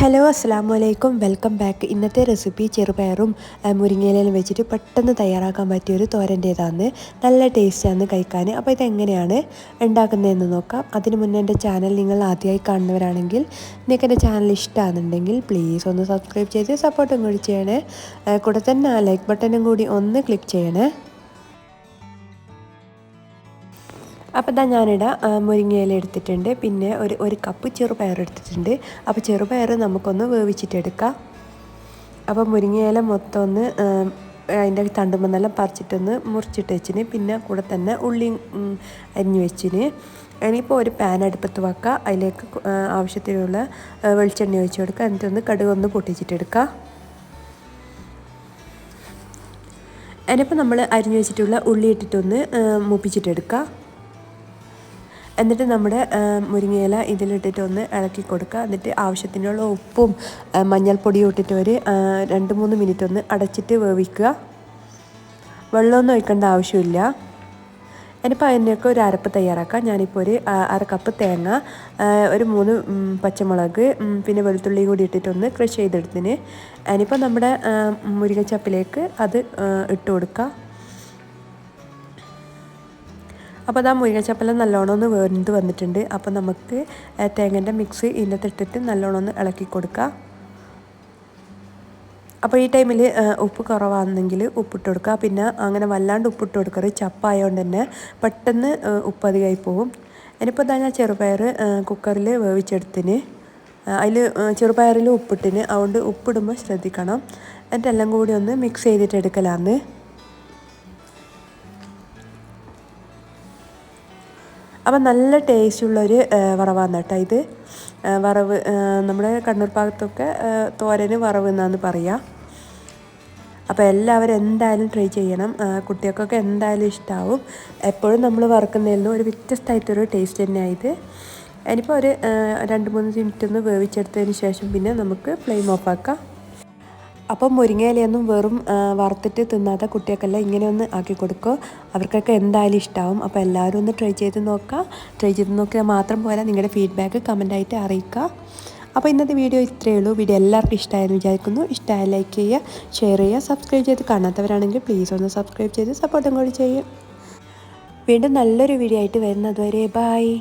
Hello അസ്സാം വലൈക്കും welcome back ഇന്നത്തെ റെസിപ്പി ചെറുപയറും മുരിങ്ങയിലും വെച്ചിട്ട് പെട്ടെന്ന് തയ്യാറാക്കാൻ പറ്റിയ ഒരു തോരന്റേതാണ്. നല്ല ടേസ്റ്റാണ് കഴിക്കാൻ. അപ്പോൾ ഇതെങ്ങനെയാണ് ഉണ്ടാക്കുന്നതെന്ന് നോക്കാം. അതിന് മുന്നേ എന്റെ ചാനൽ നിങ്ങൾ ആദ്യമായി കാണുന്നവരാണെങ്കിൽ നിങ്ങൾക്ക് എന്റെ ചാനൽ ഇഷ്ടമാണെന്നുണ്ടെങ്കിൽ പ്ലീസ് ഒന്ന് സബ്സ്ക്രൈബ് ചെയ്ത് സപ്പോർട്ടും കൂടി ചെയ്യണേ. കൂടെ തന്നെ ലൈക്ക് ബട്ടണും കൂടി ഒന്ന് ക്ലിക്ക് ചെയ്യണേ. അപ്പോൾ ഇതാ ഞാനിട മുരിങ്ങയില എടുത്തിട്ടുണ്ട്. പിന്നെ ഒരു ഒരു കപ്പ് ചെറുപയർ എടുത്തിട്ടുണ്ട്. അപ്പോൾ ചെറുപയർ നമുക്കൊന്ന് വേവിച്ചിട്ടെടുക്കാം. അപ്പോൾ മുരിങ്ങയില മൊത്തം ഒന്ന് അതിന്റെ തണ്ടുമെന്നെല്ലാം പറിച്ചിട്ടൊന്ന് മുറിച്ചിട്ട് വെച്ചിന്. പിന്നെ കൂടെ തന്നെ ഉള്ളി അരിഞ്ഞു വെച്ചിന്. ഇനിയിപ്പോൾ ഒരു പാൻ അടുപ്പത്ത് വെക്കുക അതിലേക്ക് ആവശ്യത്തിനുള്ള വെളിച്ചെണ്ണ ഒഴിച്ച് കൊടുക്കുക എന്നിട്ടൊന്ന് കടുക് ഒന്ന് പൊട്ടിച്ചിട്ടെടുക്കുക അതിനിപ്പോൾ നമ്മൾ അരിഞ്ഞു വെച്ചിട്ടുള്ള ഉള്ളി ഇട്ടിട്ടൊന്ന് മൂപ്പിച്ചിട്ടെടുക്കുക എന്നിട്ട് നമ്മുടെ മുരിങ്ങയില ഇതിലിട്ടിട്ട് ഒന്ന് ഇളക്കി കൊടുക്കുക. എന്നിട്ട് ആവശ്യത്തിനുള്ള ഉപ്പും മഞ്ഞൾപ്പൊടിയും ഇട്ടിട്ട് ഒരു രണ്ട് മൂന്ന് മിനിറ്റ് ഒന്ന് അടച്ചിട്ട് വേവിക്കുക. വെള്ളമൊന്നും ഒഴിക്കേണ്ട ആവശ്യമില്ല. ഇനിയിപ്പോൾ അതിന്റെയൊക്കെ ഒരു അരപ്പ് തയ്യാറാക്കാം. ഞാനിപ്പോൾ ഒരു അര കപ്പ് തേങ്ങ ഒരു മൂന്ന് പച്ചമുളക് പിന്നെ വെളുത്തുള്ളി കൂടി ഇട്ടിട്ടൊന്ന് ക്രഷ് ചെയ്തെടുത്തിന്. ഇനിയിപ്പോൾ നമ്മുടെ മുരിങ്ങച്ചപ്പിലേക്ക് അത് ഇട്ട് കൊടുക്കുക. അപ്പോൾ അതാ ചപ്പല നല്ലോണം ഒന്ന് വേർന്ന് വന്നിട്ടുണ്ട്. അപ്പോൾ നമുക്ക് തേങ്ങന്റെ മിക്സ് ഇതിനകത്തിട്ടിട്ട് നല്ലോണം ഒന്ന് ഇളക്കി കൊടുക്കുക അപ്പോൾ ഈ ടൈമിൽ ഉപ്പ് കുറവാണെങ്കിൽ ഉപ്പിട്ട് കൊടുക്കുക പിന്നെ അങ്ങനെ വല്ലാണ്ട് ഉപ്പിട്ട് കൊടുക്കരുത്. ചപ്പായതുകൊണ്ട് തന്നെ പെട്ടെന്ന് ഉപ്പ് അധികമായി പോകും ഇനിയിപ്പോൾ ഇതാ ഞാൻ ചെറുപയർ കുക്കറിൽ വേവിച്ചെടുത്തിന്. അതിൽ ചെറുപയറിൽ ഉപ്പിട്ടിന്. അതുകൊണ്ട് ഉപ്പിടുമ്പോൾ ശ്രദ്ധിക്കണം. എന്നിട്ട് എല്ലാം കൂടി ഒന്ന് മിക്സ് ചെയ്തിട്ട് എടുക്കലാന്ന്. അപ്പം നല്ല ടേസ്റ്റുള്ളൊരു വറവാണ് കേട്ടോ ഇത്. വറവ് നമ്മുടെ കണ്ണൂർ ഭാഗത്തൊക്കെ തോരന് വറവ് എന്നാണ് പറയുക അപ്പോൾ എല്ലാവരും എന്തായാലും ട്രൈ ചെയ്യണം. കുട്ടികൾക്കൊക്കെ എന്തായാലും ഇഷ്ടമാവും എപ്പോഴും നമ്മൾ വറുക്കുന്നതിൽ ഒരു വ്യത്യസ്തമായിട്ടൊരു ടേസ്റ്റ് തന്നെയാണ് ഇത്. ഇനിയിപ്പോൾ ഒരു രണ്ട് മൂന്ന് മിനിറ്റ് ഒന്ന് വേവിച്ചെടുത്തതിന് ശേഷം പിന്നെ നമുക്ക് ഫ്ലെയിം ഓഫാക്കാം അപ്പം മുരിങ്ങയിലയൊന്നും വെറും വറുത്തിട്ട് തിന്നാത്ത കുട്ടികൾക്കെല്ലാം ഇങ്ങനെ ഒന്ന് ആക്കി കൊടുക്കുക അവർക്കൊക്കെ എന്തായാലും ഇഷ്ടമാവും അപ്പോൾ എല്ലാവരും ഒന്ന് ട്രൈ ചെയ്ത് നോക്കുക ട്രൈ ചെയ്ത് നോക്കിയാൽ മാത്രം പോരാ. നിങ്ങളുടെ ഫീഡ്ബാക്ക് കമന്റായിട്ട് അറിയിക്കുക അപ്പോൾ ഇന്നത്തെ വീഡിയോ ഇത്രയേ ഉള്ളൂ. വീഡിയോ എല്ലാവർക്കും ഇഷ്ടമായെന്ന് വിചാരിക്കുന്നു. ഇഷ്ടമായ ലൈക്ക് ചെയ്യുക ഷെയർ ചെയ്യുക സബ്സ്ക്രൈബ് ചെയ്ത് കാണാത്തവരാണെങ്കിൽ പ്ലീസ് ഒന്ന് സബ്സ്ക്രൈബ് ചെയ്ത് സപ്പോർട്ടും കൂടി ചെയ്യുക. വീണ്ടും നല്ലൊരു വീഡിയോ ആയിട്ട് വരുന്നത് വരെ ബായ്